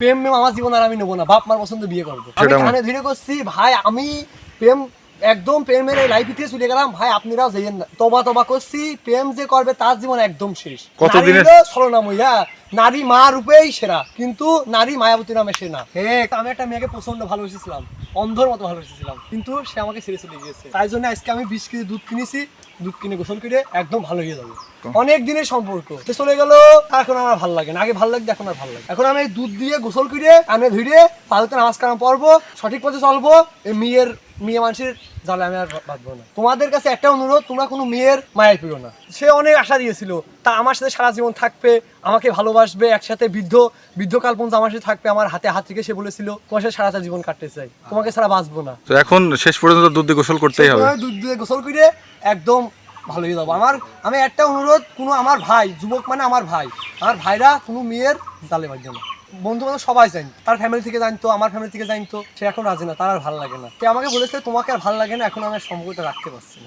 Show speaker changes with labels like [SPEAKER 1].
[SPEAKER 1] প্রেম মেম আমার জীবন আর আমি নেব না বাপ মার পছন্দ বিয়ে করব। আমি ধীরে করছি ভাই আমি প্রেম একদম প্রেমের লাইফ থেকে চলে গেলাম। ভাই আপনারাও যাইয়েন না। তবা তবা করছি প্রেম যে করবে তার জীবন একদম শেষ।
[SPEAKER 2] কতদিনের-
[SPEAKER 1] নারী হলো হ্যাঁ। নারী মা রূপেই সেরা কিন্তু নারী মায়াবতী নামে সে না আমি একটা মেয়েকে প্রচণ্ড ভালোবেসেছিলাম অন্ধর মতো ভালোবেসেছিলাম কিন্তু সে আমাকে ছেড়ে চলে গিয়েছে। তাই জন্য আজকে আমি বিশ কেজি দুধ কিনেছি দুধ কিনে গোসল করে একদম ভালো হয়ে যাব। অনেক দিনের সম্পর্ক। সে চলে গেল এখন আমার ভালো লাগে না। আগে ভালো লাগবে এখন আর ভালো লাগে এখন আমি দুধ দিয়ে গোসল করে আমি ধুইরে পালতে নামাজ কালাম পড়ব সঠিক পথে চলবো এই মেয়ের মেয়ে মানুষের জালে আমি আর বাঁধবো না। তোমাদের কাছে একটা অনুরোধ তোমরা কোনো মেয়ের মায়ের পেও না। সে অনেক আশা দিয়েছিল তা আমার সাথে সারা জীবন থাকবে আমাকে ভালোবাসবে একসাথে বৃদ্ধ বৃদ্ধকাল পর্যন্ত আমার সাথে থাকবে আমার হাতে হাত রেখে সে বলেছিল তোমার সাথে সারাটা জীবন কাটতে চাই তোমাকে ছাড়া বাঁচবো না।
[SPEAKER 2] তো এখন শেষ পর্যন্ত দুধ দিয়ে গোসল করতেই হবে।
[SPEAKER 1] আমি দুধ দিয়ে গোসল করে একদম ভালো হয়ে যাব। আমার আমি একটা অনুরোধ কোনো আমার ভাই যুবক মানে আমার ভাই আমার ভাইরা কোনো মেয়ের জালে বাঁধবে না। বন্ধু বান্ধব সবাই জানি, তার ফ্যামিলি থেকে জানতো, আমার ফ্যামিলি থেকে জানতো, সে এখন রাজি না, তার আর ভালো লাগে না। সে আমাকে বলেছে, তোমাকে আর ভালো লাগে না, এখন আমি সম্পর্কটা রাখতে পারছি না।